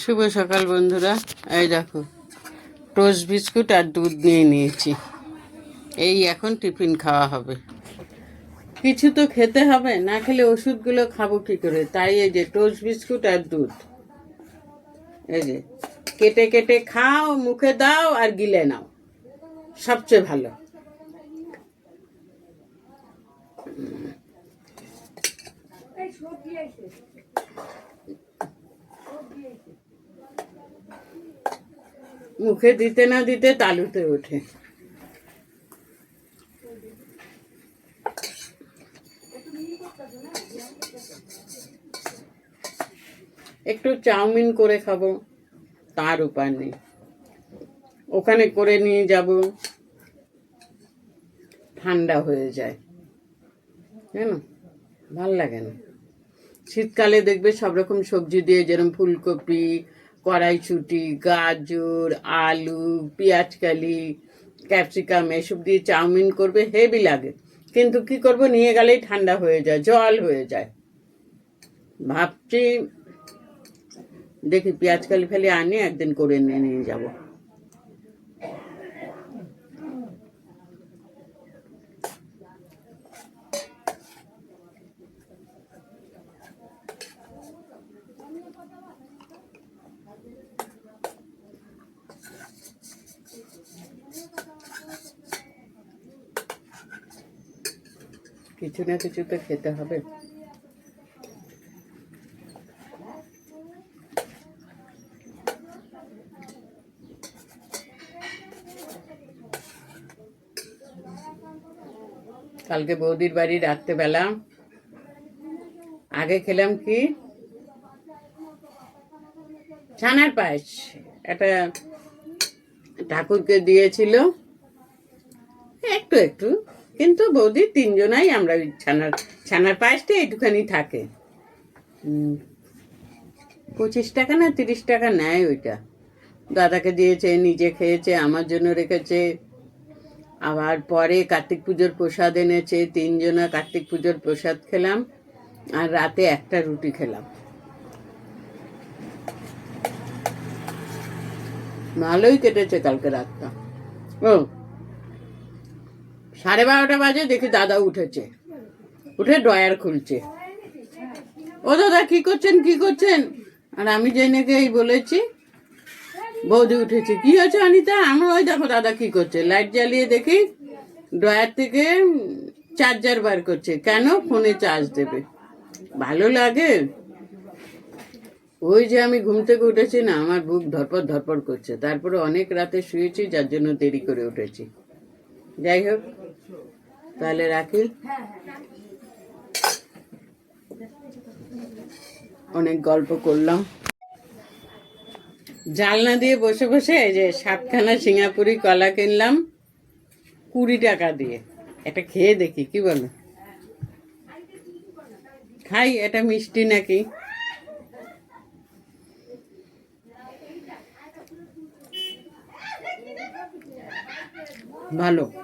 শুভ সকাল, বন্ধুরা। এই দেখো, টোস্ট বিস্কুট আর দুধ নিয়ে নিয়েছি। এই এখন টিফিন খাওয়া হবে। কিছু তো খেতে হবে, না খেলে ওষুধগুলো খাব কি করে? তাই এই যে টোস্ট বিস্কুট আর দুধ। এই যে, কেটে কেটে খাও, মুখে দাও আর গিলে নাও। সবচেয়ে ভালো। মুখে দিতে না দিতে তালুতে ওঠে। একটু চাউমিন করে খাব, তার উপায় নেই। ওখানে করে নিয়ে যাব, ঠান্ডা হয়ে যায়। কেন? ভালো লাগে না। শীতকালে দেখবে সব রকম সবজি দিয়ে যেরকম ফুলকপি কড়াইশুটি, গাজর, আলু পেঁয়াজকালি ক্যাপসিকাম, এসব দিয়ে চাউমিন করবে, হেভি লাগে। কিন্তু কি করব, নিয়ে গেলেই ঠান্ডা হয়ে যায়, জল হয়ে যায়। ভাবছি, দেখি পেঁয়াজকালি ফেলে আনি, একদিন করে নিয়ে নিয়ে যাব। কিছু না কিছু তো খেতে হবে। কালকে বৌদির বাড়ি রাত্রেবেলা। আগে খেলাম কি? ছানার পায়েস। একটা ঠাকুরকে দিয়েছিল। একটু একটু। কিন্তু বৌদি, তিনজনাই আমরা ওই ছানার ছানার পায়েসটা এইটুখানি থাকে। পঁচিশ টাকা না তিরিশ টাকা নেয় ওইটা। দাদাকে দিয়েছে, নিজে খেয়েছে, আমার জন্য রেখেছে। আবার পরে কার্তিক পুজোর প্রসাদ এনেছে, তিনজনা কার্তিক পুজোর প্রসাদ খেলাম। আর রাতে একটা রুটি খেলাম। ভালোই কেটেছে কালকে রাতটা। ও সাড়ে বারোটা বাজে দেখি দাদা উঠেছে। উঠে ড্রয়ার খুলছে। ও দাদা, কি করছেন কি করছেন? আর আমি জেনে গিয়েই বলেছি, বৌদি উঠেছে। কি হয়েছে অনিতা? আমি ওই দেখো দাদা কি করছে। লাইট জ্বালিয়ে দেখি ড্রয়ার থেকে চার্জার বার করছে। কেন? ফোনে চার্জ দেবে। ভালো লাগে। ওই যে আমি ঘুম থেকে উঠেছি না, আমার বুক ধরপর ধরপর করছে। তারপরে অনেক রাতে শুয়েছি, যার জন্য দেরি করে উঠেছি। যাই হোক। তাহলে রাখি। অনেক গল্প করলাম। জালনা দিয়ে বসে বসে যে সাতখানা সিঙ্গাপুরি কলা কিনলাম, কুড়ি টাকা দিয়ে। এটা খেয়ে দেখি, কি বলো? খাই, এটা মিষ্টি নাকি? ভালো।